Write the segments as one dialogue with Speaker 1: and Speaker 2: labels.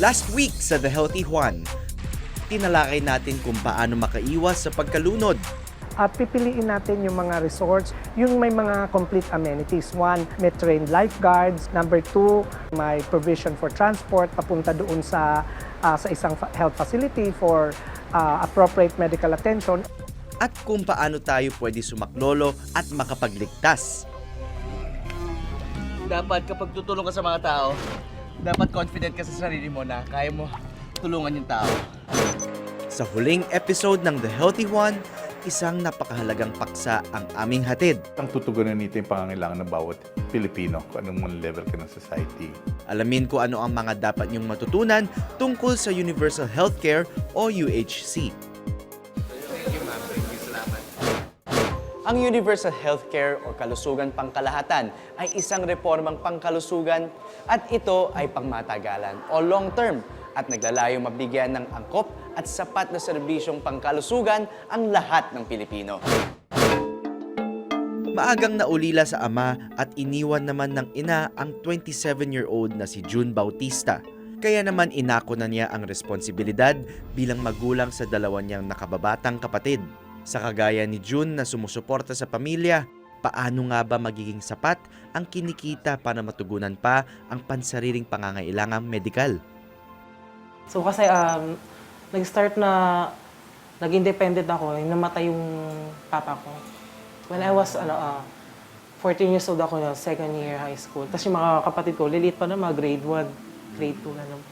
Speaker 1: Last week sa The Healthy Juan, tinalakay natin kung paano makaiwas sa pagkalunod.
Speaker 2: At pipiliin natin yung mga resorts, yung may mga complete amenities. One, may trained lifeguards. Number two, may provision for transport papunta doon sa, ah, sa isang health facility for ah, appropriate medical attention.
Speaker 1: At kung paano tayo pwede sumaklolo at makapagligtas.
Speaker 3: dapat kapag tutulong ka sa mga tao, dapat confident ka sa sarili mo na kaya mo tulungan yung tao.
Speaker 1: Sa huling episode ng The Healthy Juan, isang napakahalagang paksa ang aming hatid.
Speaker 4: Ang tutugunan nito yung pangangailangan ng bawat Pilipino kung anong man level ka ng society.
Speaker 1: Alamin ko ano ang mga dapat niyong matutunan tungkol sa Universal Healthcare o UHC. Ang Universal Healthcare o Kalusugan Pangkalahatan ay isang reformang pangkalusugan at ito ay pangmatagalan o long term at naglalayong mabigyan ng angkop at sapat na serbisyong pangkalusugan ang lahat ng Pilipino. Maagang naulila sa ama at iniwan naman ng ina ang 27-year-old na si June Bautista. Kaya naman inako na niya ang responsibilidad bilang magulang sa dalawa niyang nakababatang kapatid. Sa kagaya ni June na sumusuporta sa pamilya, paano nga ba magiging sapat ang kinikita para matugunan pa ang pansariling pangangailangang medikal?
Speaker 5: So kasi um, nag-start na nag-independent ako, eh, namatay yung papa ko. When I was ano, ah, 14 years old ako na second year high school. Tapos yung mga kapatid ko, lilit pa na mga grade 1, grade 2 ganun.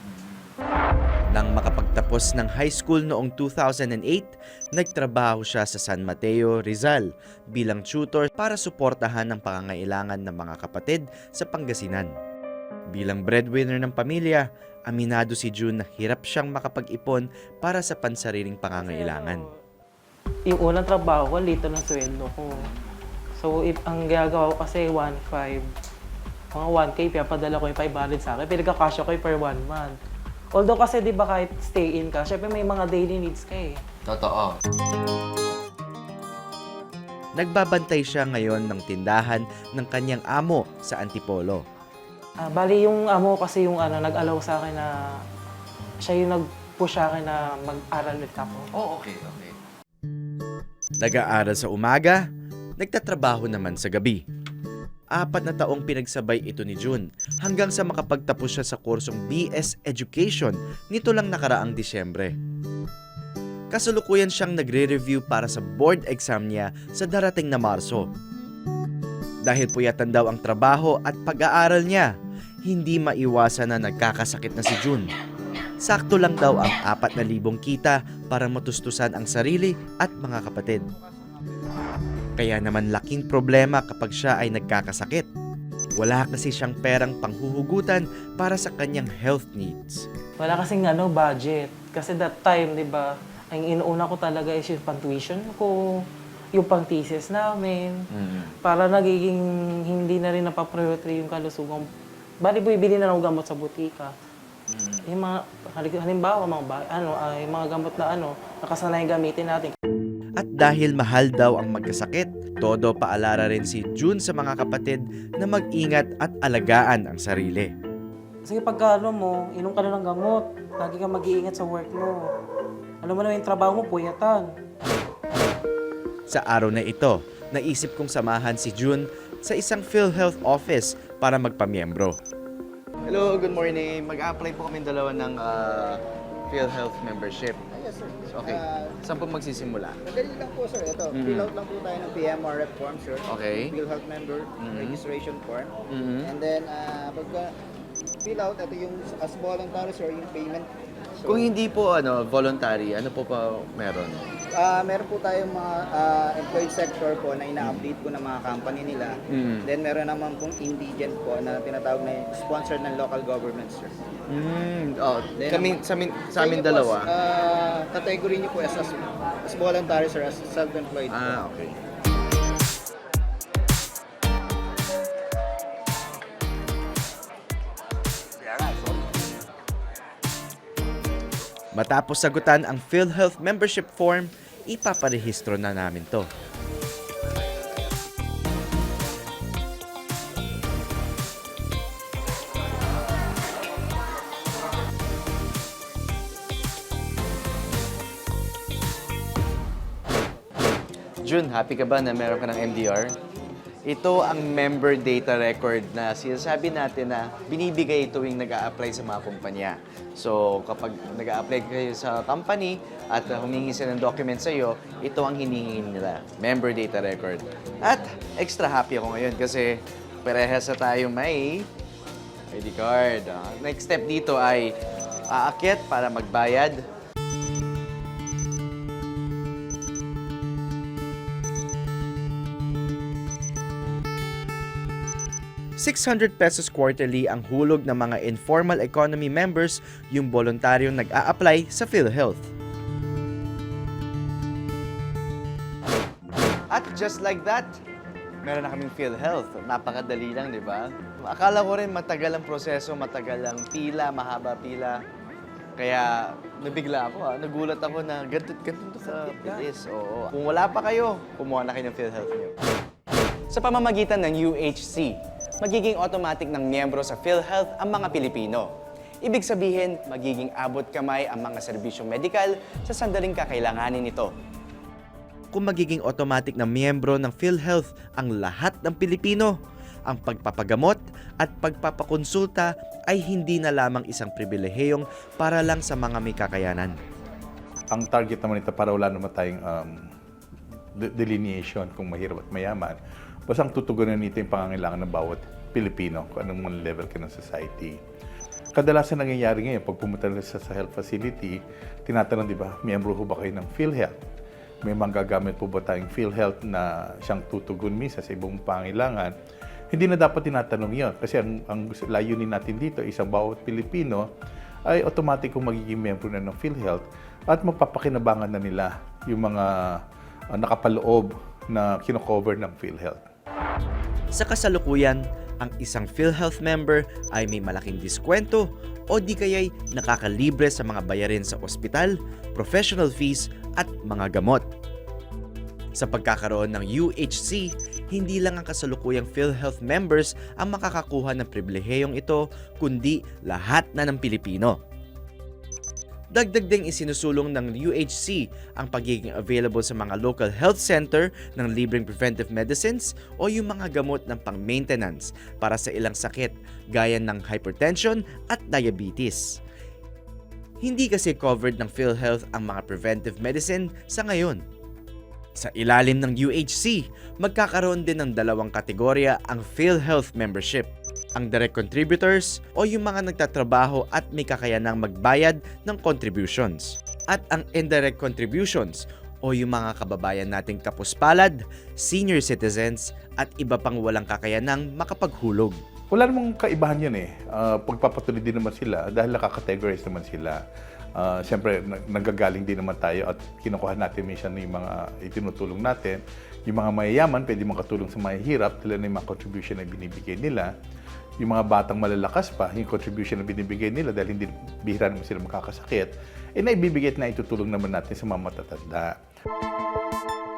Speaker 1: Nang makapagtapos ng high school noong 2008, nagtrabaho siya sa San Mateo, Rizal bilang tutor para suportahan ang pangangailangan ng mga kapatid sa Pangasinan. Bilang breadwinner ng pamilya, aminado si June na hirap siyang makapag-ipon para sa pansariling pangangailangan.
Speaker 5: Yung unang trabaho ko, lito ng sweldo ko. So, if, ang ginagawa ko kasi 1.5. Mga 1K, pinapadala ko yung 500 sa akin. Pinagkakasya ko yung per one month. Although kasi di ba kahit stay in ka, syempre may mga daily needs ka eh.
Speaker 3: Totoo.
Speaker 1: Nagbabantay siya ngayon ng tindahan ng kanyang amo sa Antipolo.
Speaker 5: Ah, bali yung amo kasi yung ano, nag-allow sa akin na siya yung nag-push sa akin na mag-aral ulit ako.
Speaker 3: Oh, okay, okay.
Speaker 1: Nag-aaral sa umaga, nagtatrabaho naman sa gabi. Apat na taong pinagsabay ito ni June hanggang sa makapagtapos siya sa kursong BS Education nito lang nakaraang Disyembre. Kasalukuyan siyang nagre-review para sa board exam niya sa darating na Marso. Dahil puyatan daw ang trabaho at pag-aaral niya, hindi maiwasan na nagkakasakit na si June. Sakto lang daw ang 4,000 kita para matustusan ang sarili at mga kapatid. Kaya naman laking problema kapag siya ay nagkakasakit. Wala kasi siyang perang panghuhugutan para sa kanyang health needs.
Speaker 5: Wala kasing ano, budget. Kasi that time, di ba, ang inuuna ko talaga is yung pang-tuition ko, yung pang-thesis namin. Para nagiging hindi na rin napapriority yung kalusugan. Bali, bibili na ng gamot sa butika. Yung mga, halimbawa, mga, ba- ano, ah, yung mga gamot na ano, nakasanay gamitin natin.
Speaker 1: At dahil mahal daw ang magkasakit, todo paalala rin si June sa mga kapatid na mag-ingat at alagaan ang sarili.
Speaker 5: Sige, pagka ano mo, inom ka na ng gamot. Lagi kang mag-iingat sa work mo. Alam mo na yung trabaho mo, puyatan.
Speaker 1: Sa araw na ito, naisip kong samahan si June sa isang PhilHealth office para magpamiyembro.
Speaker 3: Hello, good morning. Mag-apply po kami dalawa ng uh, PhilHealth membership.
Speaker 6: Yes, sir.
Speaker 3: Okay.
Speaker 6: Ah,
Speaker 3: Saan po magsisimula?
Speaker 6: madali lang po, sir. Ito,
Speaker 3: Mhm.
Speaker 6: fill out lang po tayo ng PMRF form, sir.
Speaker 3: Okay.
Speaker 6: PhilHealth member
Speaker 3: Mhm.
Speaker 6: registration form.
Speaker 3: Mhm.
Speaker 6: And then, ah, pagka fill out, ito yung as voluntary, sir, yung payment. So,
Speaker 3: Kung hindi po ano voluntary, ano po pa meron?
Speaker 6: ah, meron po tayong mga ah, employed sector po na ina-update po ng mga company nila.
Speaker 3: Mhm.
Speaker 6: Then, meron naman pong indigent po na tinatawag na sponsored ng local government, sir.
Speaker 3: Mm, oh,
Speaker 6: Then,
Speaker 3: kami, sa amin, sa amin dalawa.
Speaker 6: ah, category niyo po as, as, as voluntary, sir, as self-employed. po.
Speaker 3: Ah, okay.
Speaker 1: Matapos sagutan ang PhilHealth membership form, ipaparehistro na namin to.
Speaker 3: June, happy ka ba na meron ka ng MDR? Ito ang member data record na sinasabi natin na binibigay tuwing nag apply sa mga kumpanya. So, kapag nag apply kayo sa company at humingi sila ng document sa iyo, ito ang hinihingi nila, member data record. At extra happy ako ngayon kasi parehas na tayo may ID card. Ah, Next step dito ay aakyat para magbayad
Speaker 1: 600 pesos quarterly ang hulog ng mga informal economy members yung voluntaryong nag-a-apply sa PhilHealth.
Speaker 3: At just like that, meron na kaming PhilHealth. Napakadali lang, di ba? Akala ko rin matagal ang proseso, matagal ang pila, mahaba pila. Kaya nabigla ako ha. Nagulat ako na ganito, ganito sa bilis. Oo. Kung wala pa kayo, kumuha na kayo ng PhilHealth niyo. Sa pamamagitan ng UHC, magiging automatic ng miyembro sa PhilHealth ang mga Pilipino. Ibig sabihin, magiging abot kamay ang mga serbisyong medikal sa sandaling kakailanganin nito.
Speaker 1: Kung magiging automatic na miyembro ng PhilHealth ang lahat ng Pilipino, ang pagpapagamot at pagpapakonsulta ay hindi na lamang isang pribilehiyong para lang sa mga may kakayanan.
Speaker 4: Ang target naman ito para wala naman tayong um, de- delineation kung mahirap at mayaman. Basta ang tutugunan nito yung pangangailangan ng bawat Pilipino kung anong man level ka ng society. Kadalasan nangyayari ngayon, pag pumunta na sa, health facility, tinatanong, di ba, miyembro ho ba kayo ng PhilHealth? May manggagamit po ba tayong PhilHealth na siyang tutugon misa sa ibang pangailangan? Hindi na dapat tinatanong yon kasi ang, ang layunin natin dito, isang bawat Pilipino ay automatic kung magiging miyembro na ng PhilHealth at mapapakinabangan na nila yung mga uh, nakapaloob na kinocover ng PhilHealth.
Speaker 1: Sa kasalukuyan, ang isang PhilHealth member ay may malaking diskwento o di kaya'y nakakalibre sa mga bayarin sa ospital, professional fees at mga gamot. Sa pagkakaroon ng UHC, hindi lang ang kasalukuyang PhilHealth members ang makakakuha ng pribilehiyong ito, kundi lahat na ng Pilipino. Dagdag ding isinusulong ng UHC ang pagiging available sa mga local health center ng libreng preventive medicines o yung mga gamot ng pang-maintenance para sa ilang sakit gaya ng hypertension at diabetes. Hindi kasi covered ng PhilHealth ang mga preventive medicine sa ngayon. Sa ilalim ng UHC, magkakaroon din ng dalawang kategorya ang PhilHealth membership. Ang direct contributors o yung mga nagtatrabaho at may kakayanang magbayad ng contributions. At ang indirect contributions o yung mga kababayan nating kapuspalad, senior citizens at iba pang walang kakayanang makapaghulog.
Speaker 4: Wala namang kaibahan yun eh. Uh, pagpapatuloy din naman sila dahil nakakategorize naman sila. Uh, Siyempre, nag- nagagaling din naman tayo at kinukuha natin minsan yung mga itinutulong natin. Yung mga mayayaman, pwede makatulong sa mahihirap, sila na yung mga contribution na binibigay nila. Yung mga batang malalakas pa, yung contribution na binibigay nila dahil hindi bihira naman sila makakasakit, eh naibibigay at na itutulong naman natin sa mga matatanda.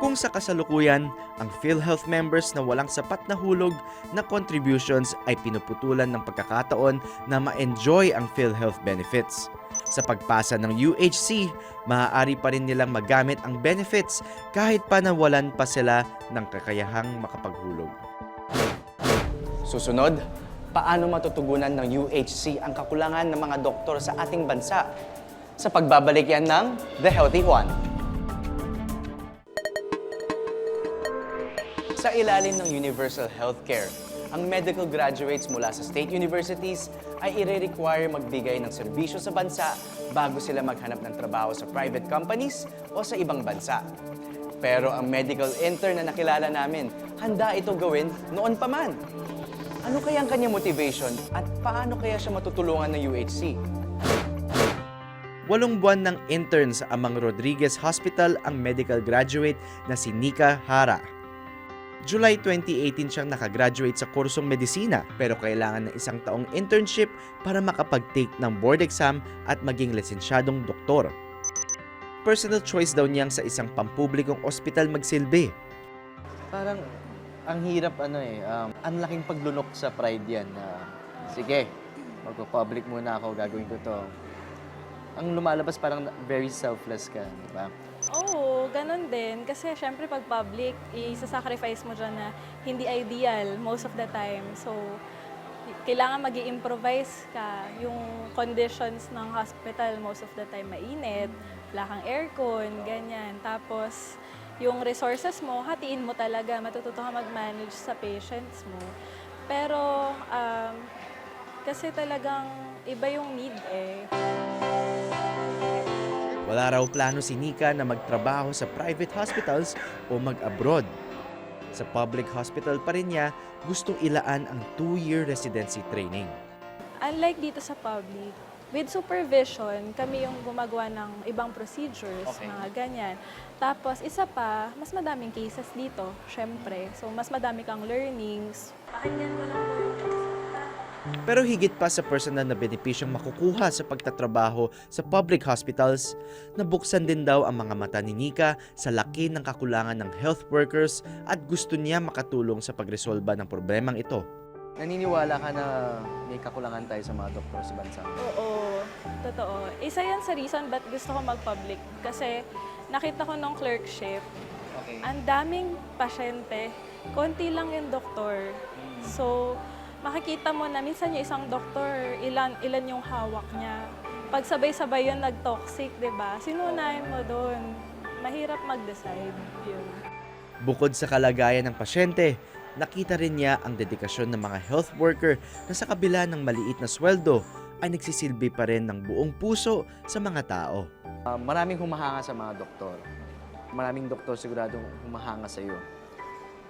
Speaker 1: Kung sa kasalukuyan, ang PhilHealth members na walang sapat na hulog na contributions ay pinuputulan ng pagkakataon na ma-enjoy ang PhilHealth benefits. Sa pagpasa ng UHC, maaari pa rin nilang magamit ang benefits kahit pa nawalan pa sila ng kakayahang makapaghulog.
Speaker 3: Susunod, paano matutugunan ng UHC ang kakulangan ng mga doktor sa ating bansa? Sa pagbabalik yan ng The Healthy One. Sa ilalim ng Universal Healthcare, ang medical graduates mula sa state universities ay i-require magbigay ng serbisyo sa bansa bago sila maghanap ng trabaho sa private companies o sa ibang bansa. Pero ang medical intern na nakilala namin, handa ito gawin noon pa man. Ano kaya ang kanyang motivation at paano kaya siya matutulungan ng UHC?
Speaker 1: Walong buwan ng intern sa Amang Rodriguez Hospital ang medical graduate na si Nika Hara. July 2018 siyang nakagraduate sa kursong medisina pero kailangan ng isang taong internship para makapag-take ng board exam at maging lisensyadong doktor. Personal choice daw niyang sa isang pampublikong ospital magsilbi.
Speaker 3: Parang ang hirap ano eh, um, ang laking paglunok sa pride yan na sige, magpo-public muna ako, gagawin ko to. Ang lumalabas parang very selfless ka, di ba?
Speaker 7: Oo, ganun din. Kasi syempre pag public, isa-sacrifice mo dyan na hindi ideal most of the time. So, kailangan mag improvise ka. Yung conditions ng hospital most of the time mainit, wala kang aircon, ganyan. Tapos, yung resources mo, hatiin mo talaga. Matututo ka mag-manage sa patients mo. Pero, um, kasi talagang iba yung need eh.
Speaker 1: Wala raw plano si Nika na magtrabaho sa private hospitals o mag-abroad. Sa public hospital pa rin niya, gustong ilaan ang two-year residency training.
Speaker 7: Unlike dito sa public, with supervision, kami yung gumagawa ng ibang procedures, mga ganyan. Tapos, isa pa, mas madaming cases dito, syempre. So, mas madami kang learnings.
Speaker 1: Pero higit pa sa personal na benepisyong makukuha sa pagtatrabaho sa public hospitals, nabuksan din daw ang mga mata ni Nika sa laki ng kakulangan ng health workers at gusto niya makatulong sa pagresolba ng problemang ito.
Speaker 3: Naniniwala ka na may kakulangan tayo sa mga doktor sa bansa?
Speaker 7: Oo, totoo. Isa yan sa reason ba't gusto ko mag-public. Kasi nakita ko nung clerkship,
Speaker 3: Okay.
Speaker 7: ang daming pasyente, konti lang yung doktor. So, makikita mo na minsan yung isang doktor, ilan, ilan yung hawak niya. Pag sabay-sabay yun nag-toxic, di ba? Sinunahin mo doon. Mahirap mag-decide. Yun.
Speaker 1: Bukod sa kalagayan ng pasyente, nakita rin niya ang dedikasyon ng mga health worker na sa kabila ng maliit na sweldo ay nagsisilbi pa rin ng buong puso sa mga tao.
Speaker 3: Ah, maraming humahanga sa mga doktor. Maraming doktor siguradong humahanga sa iyo.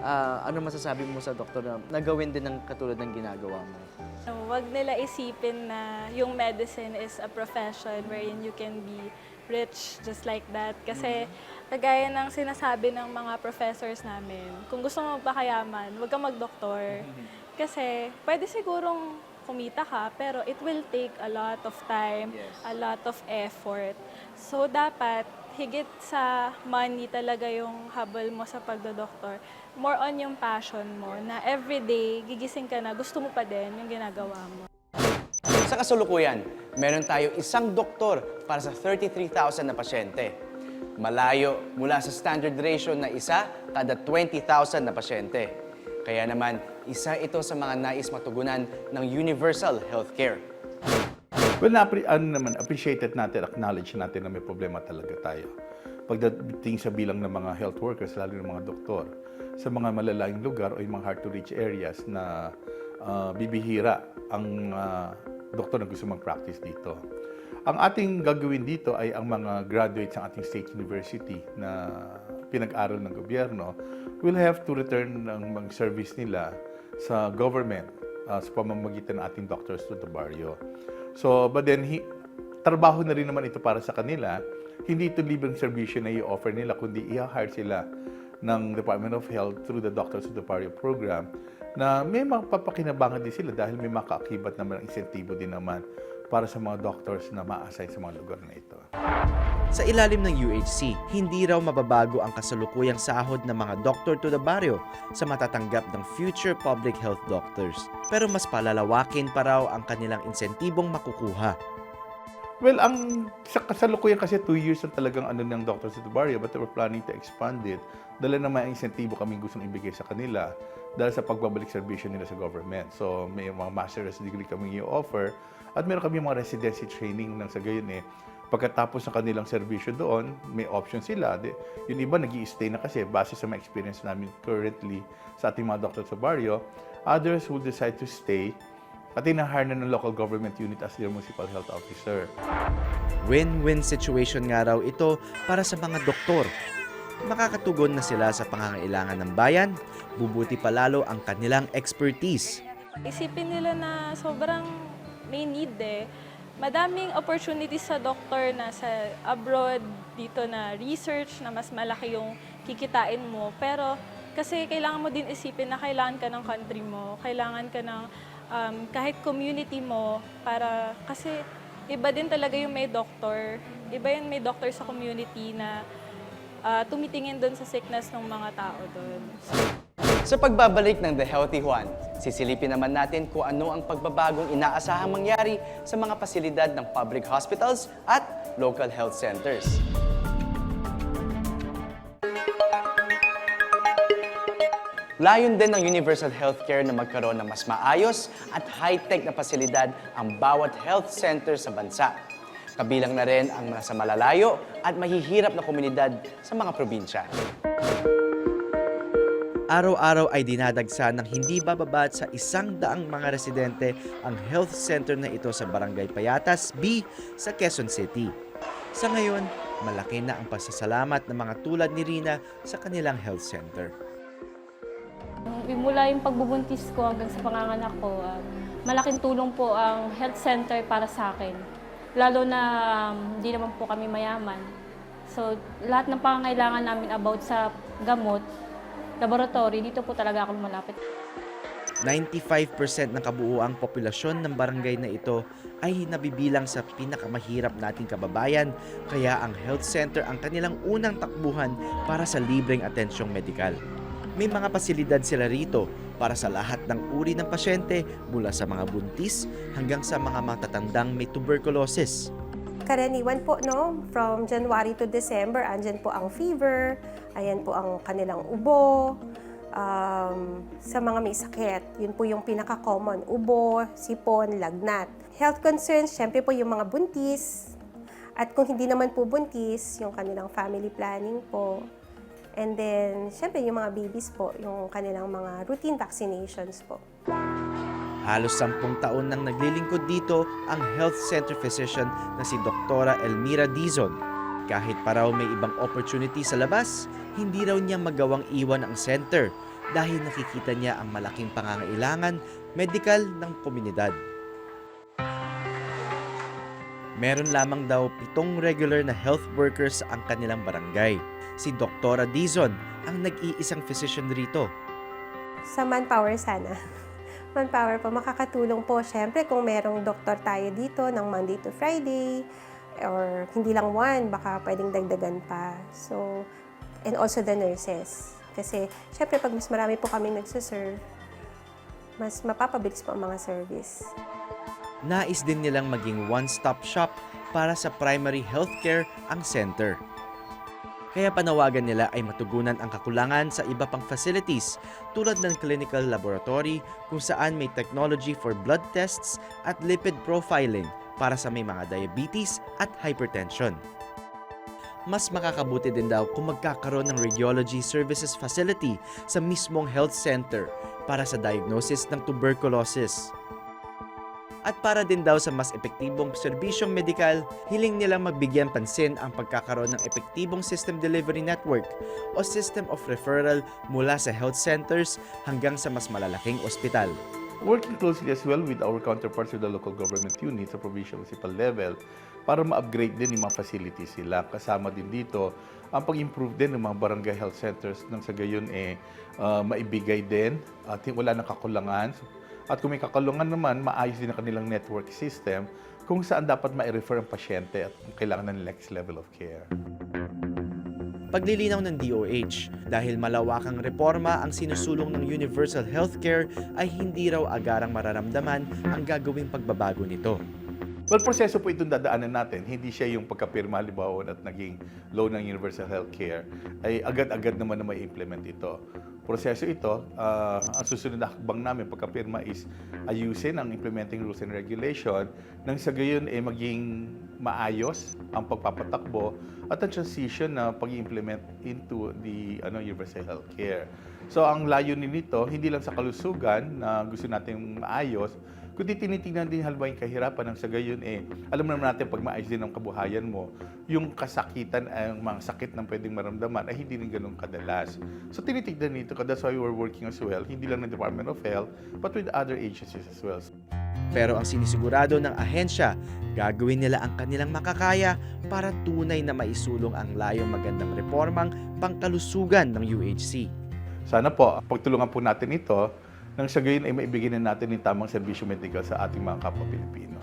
Speaker 3: Ah, ano masasabi mo sa doktor na nagawin din ng katulad ng ginagawa mo?
Speaker 7: So, wag nila isipin na yung medicine is a profession wherein you can be rich just like that. Kasi kagaya ng sinasabi ng mga professors namin, kung gusto mo magpakayaman, wag kang magdoktor. Kasi pwede sigurong kumita ka, pero it will take a lot of time, a lot of effort. So dapat higit sa money talaga yung habol mo sa pagdodoktor. More on yung passion mo na everyday gigising ka na gusto mo pa din yung ginagawa mo.
Speaker 3: Sa kasalukuyan, meron tayo isang doktor para sa 33,000 na pasyente. Malayo mula sa standard ratio na isa kada 20,000 na pasyente. Kaya naman, isa ito sa mga nais matugunan ng universal healthcare.
Speaker 4: Well, na ano naman, appreciated natin, acknowledge natin na may problema talaga tayo. Pagdating sa bilang ng mga health workers, lalo ng mga doktor, sa mga malalayong lugar o yung mga hard-to-reach areas na ah, bibihira ang ah, doktor na gusto mag-practice dito. Ang ating gagawin dito ay ang mga graduates ng ating state university na pinag-aral ng gobyerno will have to return ang mga service nila sa government ah, sa pamamagitan ng ating doctors to the barrio. So, but then, hi- trabaho na rin naman ito para sa kanila. Hindi ito libreng serbisyo na i-offer nila, kundi i-hire sila ng Department of Health through the Doctors of the Barrio program na may mapapakinabangan din sila dahil may makaakibat naman ang insentibo din naman para sa mga doctors na ma-assign sa mga lugar na ito.
Speaker 1: Sa ilalim ng UHC, hindi raw mababago ang kasalukuyang sahod ng mga doktor to the barrio sa matatanggap ng future public health doctors. Pero mas palalawakin pa raw ang kanilang insentibong makukuha.
Speaker 4: Well, ang sa kasalukuyan kasi two years ang talagang ano ng the Barrio but we're planning to expand it. Dala na may insentibo kami gustong ibigay sa kanila dahil sa pagbabalik serbisyo nila sa government. So, may mga master's degree kami i-offer at meron kami mga residency training nang sa gayon eh. Pagkatapos ng kanilang serbisyo doon, may option sila. Di- Yung iba nag stay na kasi base sa mga experience namin currently sa ating mga doctors sa barrio. Others will decide to stay at inahire na ng local government unit as their municipal health officer.
Speaker 1: Win-win situation nga raw ito para sa mga doktor. Makakatugon na sila sa pangangailangan ng bayan, bubuti pa lalo ang kanilang expertise.
Speaker 7: Isipin nila na sobrang may need eh. Madaming opportunities sa doktor na sa abroad, dito na research na mas malaki yung kikitain mo. Pero kasi kailangan mo din isipin na kailangan ka ng country mo, kailangan ka ng um, kahit community mo para kasi iba din talaga yung may doctor. Iba yung may doctor sa community na ah, tumitingin doon sa sickness ng mga tao doon.
Speaker 3: Sa pagbabalik ng The Healthy Juan, sisilipin naman natin kung ano ang pagbabagong inaasahang mangyari sa mga pasilidad ng public hospitals at local health centers. Layon din ng Universal Healthcare na magkaroon ng mas maayos at high-tech na pasilidad ang bawat health center sa bansa. Kabilang na rin ang nasa malalayo at mahihirap na komunidad sa mga probinsya.
Speaker 1: Araw-araw ay dinadagsa ng hindi bababa sa isang daang mga residente ang health center na ito sa Barangay Payatas B sa Quezon City. Sa ngayon, malaki na ang pasasalamat ng mga tulad ni Rina sa kanilang health center.
Speaker 8: Mula yung pagbubuntis ko hanggang sa panganganak ko, ah, malaking tulong po ang health center para sa akin. Lalo na um, hindi naman po kami mayaman. So, lahat ng pangangailangan namin about sa gamot, laboratory, dito po talaga ako malapit.
Speaker 1: 95% ng kabuuang populasyon ng barangay na ito ay nabibilang sa pinakamahirap nating kababayan kaya ang health center ang kanilang unang takbuhan para sa libreng atensyong medikal. May mga pasilidad sila rito para sa lahat ng uri ng pasyente mula sa mga buntis hanggang sa mga matatandang may tuberculosis.
Speaker 9: Karaniwan po, no, from January to December, andyan po ang fever, ayan po ang kanilang ubo, um, sa mga may sakit. Yun po yung pinaka-common, ubo, sipon, lagnat. Health concerns, syempre po yung mga buntis. At kung hindi naman po buntis, yung kanilang family planning po. And then, syempre yung mga babies po, yung kanilang mga routine vaccinations po.
Speaker 1: Halos sampung taon nang naglilingkod dito ang health center physician na si Dr. Elmira Dizon. Kahit pa raw may ibang opportunity sa labas, hindi raw niya magawang iwan ang center dahil nakikita niya ang malaking pangangailangan medikal ng komunidad. Meron lamang daw pitong regular na health workers ang kanilang barangay. Si Dr. Dizon ang nag-iisang physician rito
Speaker 9: Sa manpower sana. manpower po, makakatulong po. Siyempre, kung merong doktor tayo dito ng Monday to Friday, or hindi lang one, baka pwedeng dagdagan pa. So, and also the nurses. Kasi, syempre, pag mas marami po kami nagsiserve, mas mapapabilis po ang mga service.
Speaker 1: nais din nilang maging one-stop shop para sa primary healthcare ang center. Kaya panawagan nila ay matugunan ang kakulangan sa iba pang facilities tulad ng clinical laboratory kung saan may technology for blood tests at lipid profiling para sa may mga diabetes at hypertension. Mas makakabuti din daw kung magkakaroon ng radiology services facility sa mismong health center para sa diagnosis ng tuberculosis. At para din daw sa mas epektibong serbisyong medikal, hiling nilang magbigyan pansin ang pagkakaroon ng epektibong system delivery network o system of referral mula sa health centers hanggang sa mas malalaking ospital.
Speaker 4: Working closely as well with our counterparts with the local government units sa provincial municipal level para ma-upgrade din yung mga facilities sila. Kasama din dito ang pag-improve din ng mga barangay health centers nang sa gayon eh ah, maibigay din at wala nang kakulangan. At kung may kakulangan naman, maayos din ang kanilang network system kung saan dapat ma-refer ang pasyente at kailangan ng next level of care.
Speaker 1: Paglilinaw ng DOH, dahil malawakang reforma ang sinusulong ng Universal Healthcare ay hindi raw agarang mararamdaman ang gagawing pagbabago nito.
Speaker 4: Well, proseso po itong dadaanan natin. Hindi siya yung pagkapirma, halimbawa, at naging law ng Universal Healthcare, ay agad-agad naman na may implement ito. Proseso ito, ah, ang susunod na hakbang namin pagkapirma is ayusin ang implementing rules and regulation nang sa gayon ay maging maayos ang pagpapatakbo at ang transition na pag-implement into the ano, Universal Healthcare. So ang layunin nito, hindi lang sa kalusugan na gusto natin maayos, kundi tinitingnan din halimbawa yung kahirapan ng sa gayon eh, alam naman natin pag maayos din ang kabuhayan mo, yung kasakitan, ang mga sakit ng pwedeng maramdaman ay hindi rin ganun kadalas. So tinitignan nito, that's why we're working as well, hindi lang ng Department of Health, but with other agencies as well.
Speaker 1: Pero ang sinisigurado ng ahensya, gagawin nila ang kanilang makakaya para tunay na maisulong ang layong magandang reformang pangkalusugan ng UHC.
Speaker 4: Sana po, pagtulungan po natin ito, nang sa gayon ay maibigay na natin yung tamang serbisyo medikal sa ating mga kapwa Pilipino.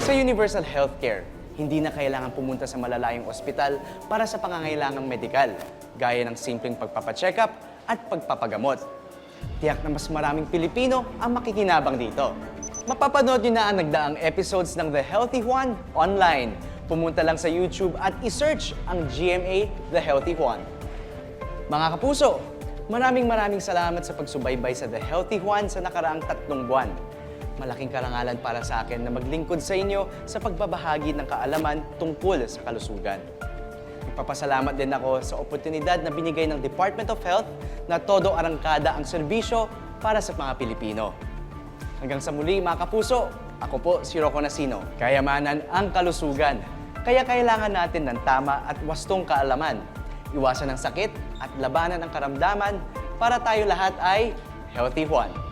Speaker 3: Sa Universal Healthcare, hindi na kailangan pumunta sa malalayong ospital para sa pangangailangang medikal, gaya ng simpleng pagpapacheck up at pagpapagamot. Tiyak na mas maraming Pilipino ang makikinabang dito. Mapapanood nyo na ang nagdaang episodes ng The Healthy Juan online. Pumunta lang sa YouTube at isearch ang GMA The Healthy Juan. Mga kapuso, Maraming maraming salamat sa pagsubaybay sa The Healthy Juan sa nakaraang tatlong buwan. Malaking karangalan para sa akin na maglingkod sa inyo sa pagbabahagi ng kaalaman tungkol sa kalusugan. Ipapasalamat din ako sa oportunidad na binigay ng Department of Health na todo arangkada ang serbisyo para sa mga Pilipino. Hanggang sa muli mga kapuso, ako po si Rocco Nasino. Kayamanan ang kalusugan. Kaya kailangan natin ng tama at wastong kaalaman. Iwasan ang sakit at labanan ang karamdaman para tayo lahat ay Healthy Juan.